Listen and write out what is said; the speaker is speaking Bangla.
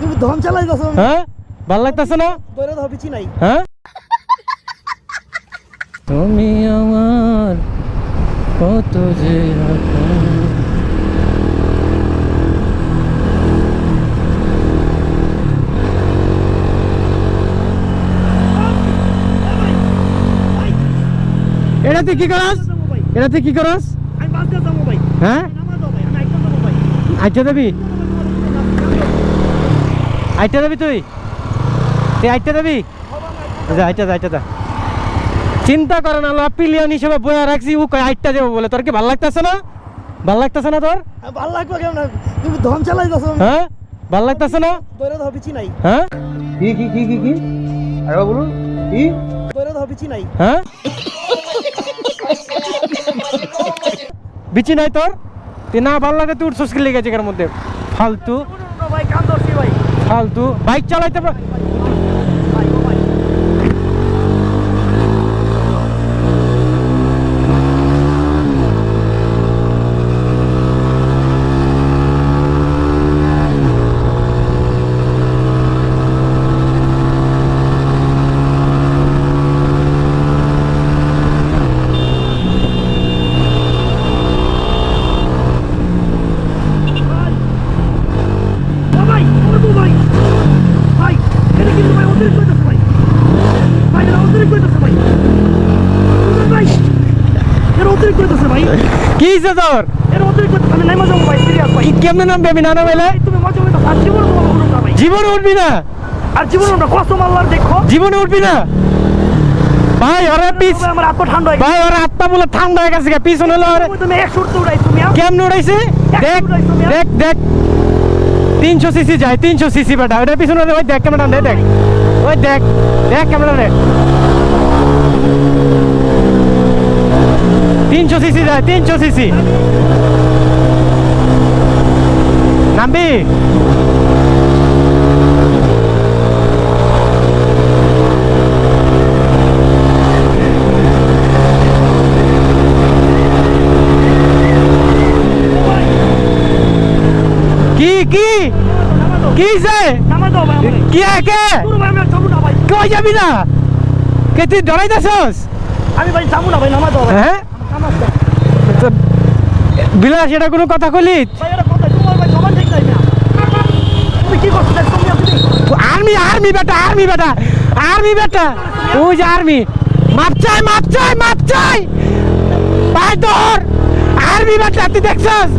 তুমি ধন চালাই গেছো। হ্যাঁ? ভালো লাগতেছে না? দৌড়ে তো হবিছি নাই। হ্যাঁ? তুমি আমার কত যে আপন। এটা তুই কি করস? ভাই। এটা তুই কি করস হ্যাঁ আইটা দেবি? আইটা দেবি তুই? তুই আইটা দেবি যা আইটা যা আইটা যা। চিন্তা করে না পিলিয়ন হিসেবে বয়া রাখছি ও কয় আইটা দেবো বলে। তোর কি ভালো লাগতেছে না? ভালো লাগতেছে না তোর? ভালো লাগবে কেমন? তুমি ধন চালাই হ্যাঁ? ভালো লাগতেছে না? দৌড়ে তো হবিছি নাই। হ্যাঁ? কি কি কি কি কি? আরে বলুন কি? দৌড়ে তো হবিছি নাই। হ্যাঁ? বিচি নাই তোর? তুই না ভালো লাগে তুই উঠছস কি লেগেছে এর মধ্যে? ফালতু। ভাই ভাই ফালতু। বাইক চালাইতে পার- ভাই ও ভাই ও ভাই ও তো ভাই ভাই এটা কিন্তু ভাই অতিরিক্ত হইতেছে ভাই ভাই এটা অতিরিক্ত হইতেছে ভাই ভাই এটা অতিরিক্ত হইতেছে ভাই। কি হয়েছে তোর? এটা অতিরিক্ত হইতেছে আমি নাইমা যাব ভাই সিরিয়াস ভাই। কেমনে নামবে আমি না নামাইলে তুমি মজা হইতেছে আর জীবনে তোমার কোনো না ভাই। জীবনে উঠবি না। আর জীবনে আমরা কষ্ট মারলার দেখো। জীবনে উঠবি না। ভাই ওরা পিস তবে আমার আত্মা ঠান্ডা হয়ে ভাই ওরা আত্মা বলে ঠান্ডা হয়ে গেছে পিছনে হলো ওরে তুমি এক সুরতে উড়াই তুমি? কেমনে উড়াইছে? দেখ দেখ দেখ। তিনশো সিসি যায় তিনশো সিসি বেটা। ওটা পিছনে ওই দেখ দে দেখ। ওই দেখ দেখ ক্যামেরা দে। তিনশো সিসি যায় তিনশো সিসি নামবি কি কি নামা দাও কি হইছে? নামা দাও ভাই আমারে কি কে দূর ভাই আমি আর যাব না ভাই কই যাবি না কে তুই ডরাইতেছস আমি ভাই যাব না ভাই নামা দাও ভাই হ্যাঁ নামাজ দাও তো বিলাস এটা কোনো কথা কলি? আর্মি আর্মি বেটা আর্মি বেটা আর্মি বেটা। ওই যে আর্মি। মাপ চাই মাপ চাই মাপ চাই। পাই তোর আর্মি বেটা তুই দেখছস?